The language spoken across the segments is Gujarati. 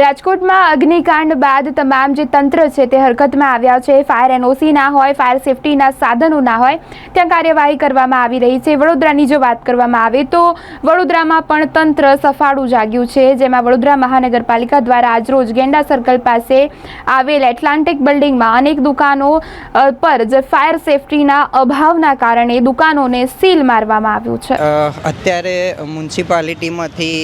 રાજકોટમાં અગ્નિકાંડ બાદ તમામ જે તંત્ર છે તે હરકતમાં આવ્યા છે. ફાયર એનઓસી ના હોય, ફાયર સેફટીના સાધનો ના હોય, ત્યાં કાર્યવાહી કરવામાં આવી રહી છે. વડોદરાની જો વાત કરવામાં આવે તો વડોદરામાં પણ તંત્ર સફાળું જાગ્યું છે. જેમાં વડોદરા મહાનગરપાલિકા દ્વારા આજરોજ ગેંડા સર્કલ પાસે આવેલ એટલાન્ટિક બિલ્ડિંગમાં અનેક દુકાનો પર જે ફાયર સેફટીના અભાવના કારણે દુકાનોને સીલ મારવામાં આવ્યું છે. અત્યારે મ્યુનિસિપાલિટીમાંથી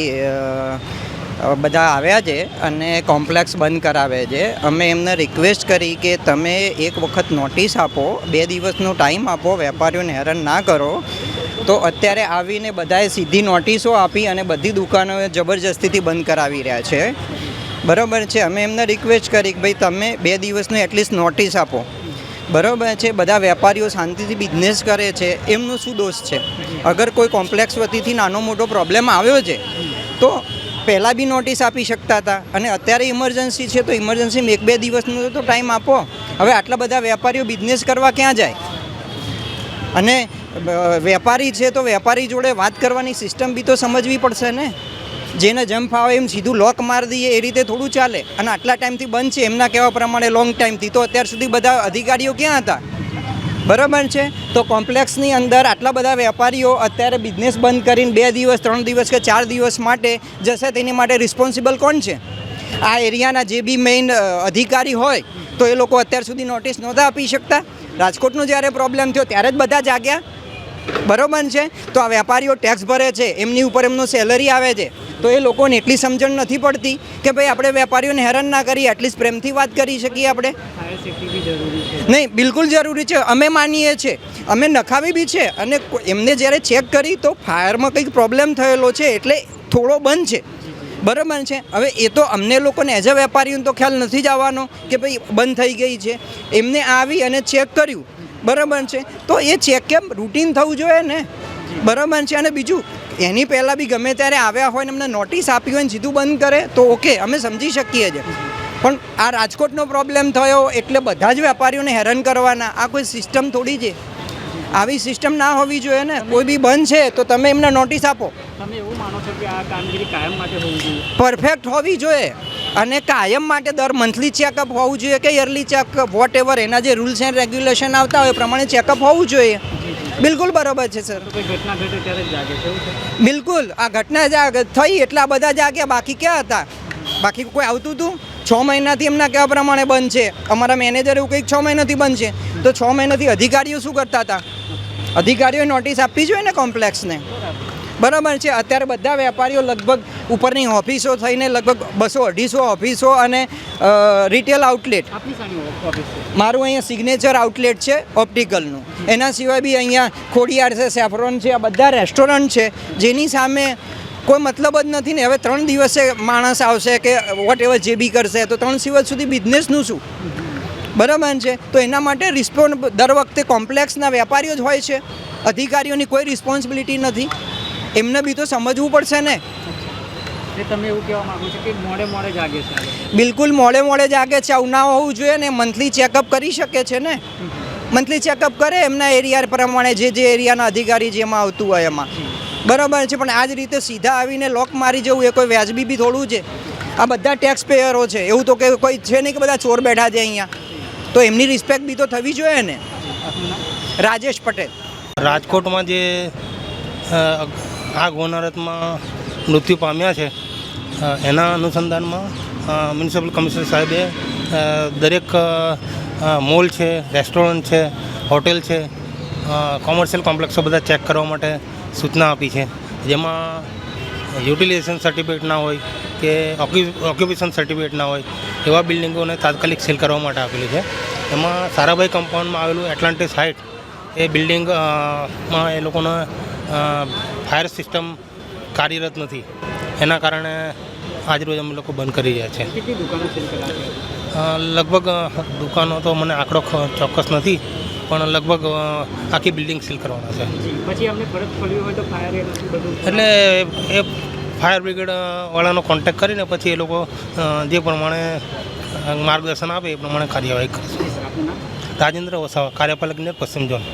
બધા આવ્યા છે અને કોમ્પ્લેક્સ બંધ કરાવે છે. અમે એમને રિક્વેસ્ટ કરી કે તમે એક વખત નોટિસ આપો, બે દિવસનો ટાઈમ આપો, વેપારીઓને હેરાન ના કરો. તો અત્યારે આવીને બધાએ સીધી નોટિસો આપી અને બધી દુકાનોએ જબરજસ્તીથી બંધ કરાવી રહ્યા છે. બરાબર છે, અમે એમને રિક્વેસ્ટ કરી કે ભાઈ તમે બે દિવસનું એટલીસ્ટ નોટિસ આપો. બરાબર છે, બધા વેપારીઓ શાંતિથી બિઝનેસ કરે છે, એમનો શું દોષ છે? અગર કોઈ કોમ્પ્લેક્સ વતીથી નાનો મોટો પ્રોબ્લેમ આવ્યો છે, તો પહેલાં બી નોટિસ આપી શકતા હતા અને અત્યારે ઇમરજન્સી છે તો ઇમરજન્સીમાં એક બે દિવસનો તો ટાઈમ આપો. હવે આટલા બધા વેપારીઓ બિઝનેસ કરવા ક્યાં જાય? અને વેપારી છે તો વેપારી જોડે વાત કરવાની સિસ્ટમ બી તો સમજવી પડશે ને? જેને જમ ફાવે એમ સીધું લોક મારી દઈએ, એ રીતે થોડું ચાલે. અને આટલા ટાઈમથી બંધ છે, એમના કહેવા પ્રમાણે લોંગ ટાઈમથી તો અત્યાર સુધી બધા અધિકારીઓ ક્યાં હતા? બરાબર છે? તો કોમ્પ્લેક્સની અંદર આટલા બધા વેપારીઓ અત્યારે બિઝનેસ બંધ કરીને બે દિવસ, ત્રણ દિવસ કે ચાર દિવસ માટે જશે, તેની માટે રિસ્પોન્સિબલ કોણ છે? આ એરિયાના જે બી મેઇન અધિકારી હોય, તો એ લોકો અત્યાર સુધી નોટિસ નહોતા આપી શકતા. રાજકોટનો જ્યારે પ્રોબ્લેમ થયો, ત્યારે જ બધા જાગ્યા. બરોબર છે? તો આ વેપારીઓ ટેક્સ ભરે છે, એમની ઉપર એમનો સેલરી આવે છે. તો એ લોકોને એટલી સમજણ નથી પડતી કે ભાઈ આપણે વેપારીઓને હેરાન ના કરીએ એટલીસ્ટ પ્રેમથી વાત કરી શકીએ આપણે. નહીં, બિલકુલ જરૂરી છે. અમે માનીએ છીએ. અમે નખાવી બી છે અને એમને જ્યારે ચેક કરી તો ફાયરમાં કંઈક પ્રોબ્લેમ થયેલો છે એટલે થોડો બંધ છે. બરાબર છે? હવે એ તો અમને લોકોને એઝ અ વેપારીઓને તો ખ્યાલ નથી જ આવવાનો કે ભાઈ બંધ થઈ ગઈ છે. એમને આવી અને ચેક કર્યું. બરાબર છે. તો એ ચેક કેમ રૂટીન થવું જોઈએ ને? બરાબર છે. અને બીજું એની પહેલાં બી ગમે ત્યારે આવ્યા હોય ને એમને નોટિસ આપી હોય ને સીધું બંધ કરે તો ઓકે અમે સમજી શકીએ છીએ. પણ આ રાજકોટનો પ્રોબ્લેમ થયો એટલે બધા જ વેપારીઓને હેરાન કરવાના. આ કોઈ સિસ્ટમ થોડી છે? આવી સિસ્ટમ ના હોવી જોઈએ ને? કોઈ બી બંધ છે તો તમે એમને નોટિસ આપો. તમે એવું માનો છો કે આ કામગીરી કાયમ માટે હોવી જોઈએ? પરફેક્ટ હોવી જોઈએ. અને કાયમ માટે દર મંથલી ચેકઅપ હોવું જોઈએ કે યરલી ચેકઅપ વોટ એવર એના જે રૂલ્સ એન્ડ રેગ્યુલેશન આવતા હોય એ પ્રમાણે ચેકઅપ હોવું જોઈએ. બિલકુલ બરાબર છે સર બિલકુલ. આ ઘટના જાગ થઈ એટલા બધા જાગ્યા. બાકી ક્યાં હતા? બાકી કોઈ આવતું હતું છ મહિનાથી એમના કહેવા પ્રમાણે બંધ છે. અમારા મેનેજર એવું કંઈક છ મહિનાથી બંધ છે. તો છ મહિનાથી અધિકારીઓ શું કરતા હતા? અધિકારીઓએ નોટિસ આપવી જોઈએ ને કોમ્પ્લેક્સને બરાબર છે. અત્યારે બધા વેપારીઓ લગભગ ઉપરની ઓફિસો થઈને લગભગ બસો અઢીસો ઓફિસો અને રિટેલ આઉટલેટ મારું અહીંયા સિગ્નેચર આઉટલેટ છે ઓપ્ટિકલનું એના સિવાય બી અહીંયા ખોડિયાર છે સેફરોન છે આ બધા રેસ્ટોરન્ટ છે જેની સામે કોઈ મતલબ જ નથી ને. હવે ત્રણ દિવસે માણસ આવશે કે વોટ એવર જે બી કરશે તો ત્રણ દિવસ સુધી બિઝનેસનું શું? બરાબર છે. તો એના માટે રિસ્પોન્સ દર વખતે કોમ્પ્લેક્સના વેપારીઓ જ હોય છે. અધિકારીઓની કોઈ રિસ્પોન્સિબિલિટી નથી. એમને બી તો સમજવું પડશે ને. તમે એવું કહેવા માંગો છો કે મોડે મોડે જાગે છે બિલકુલ મોડે મોડે જાગે છે. આવું ના હોવું જોઈએ ને. મંથલી ચેકઅપ કરી શકે છે ને. મંથલી ચેકઅપ કરે એમના એરિયા પ્રમાણે જે જે એરિયાના અધિકારી જેમાં આવતું હોય એમાં. બરાબર છે. પણ આ જ રીતે સીધા આવીને લોક મારી જવું એ કોઈ વ્યાજબી બી થોડું છે. આ બધા ટેક્સ પેયરો છે. એવું તો કે કોઈ છે નહીં કે બધા ચોર બેઠા છે અહીંયા. તો એમની રિસ્પેક્ટ બી તો થવી જોઈએ ને. રાજેશ પટેલ. રાજકોટમાં જે આગ હોનારતમાં મૃત્યુ પામ્યા છે. એના અનુસંધાનમાં મ્યુનિસિપલ કમિશનર સાહેબે દરેક મોલ છે, રેસ્ટોરન્ટ છે, હોટેલ છે કોમર્શિયલ કોમ્પ્લેક્સો બધા ચેક કરવા માટે સૂચના આપી છે. જેમાં યુટિલાઇઝેશન સર્ટિફિકેટ ના હોય કે ઓક્યુપેશન સર્ટિફિકેટ ના હોય એવા બિલ્ડિંગોને તાત્કાલિક સીલ કરવા માટે આપેલી છે. એમાં સારાભાઈ કમ્પાઉન્ડમાં આવેલું એટલાન્ટિસ હાઇટ એ બિલ્ડિંગમાં એ લોકોને ફાયર સિસ્ટમ કાર્યરત નથી. એના કારણે આજરોજ અમે લોકો બંધ કરી રહ્યા છે. લગભગ દુકાનો તો મને આંકડો ચોક્કસ નથી પણ લગભગ આખી બિલ્ડિંગ સીલ કરવાના છે. એટલે એ ફાયર બ્રિગેડવાળાનો કોન્ટેક કરીને પછી એ લોકો જે પ્રમાણે માર્ગદર્શન આપે એ પ્રમાણે કાર્યવાહી કરશે. રાજેન્દ્ર વસાવા કાર્યપાલક ને પશ્ચિમ ઝોન.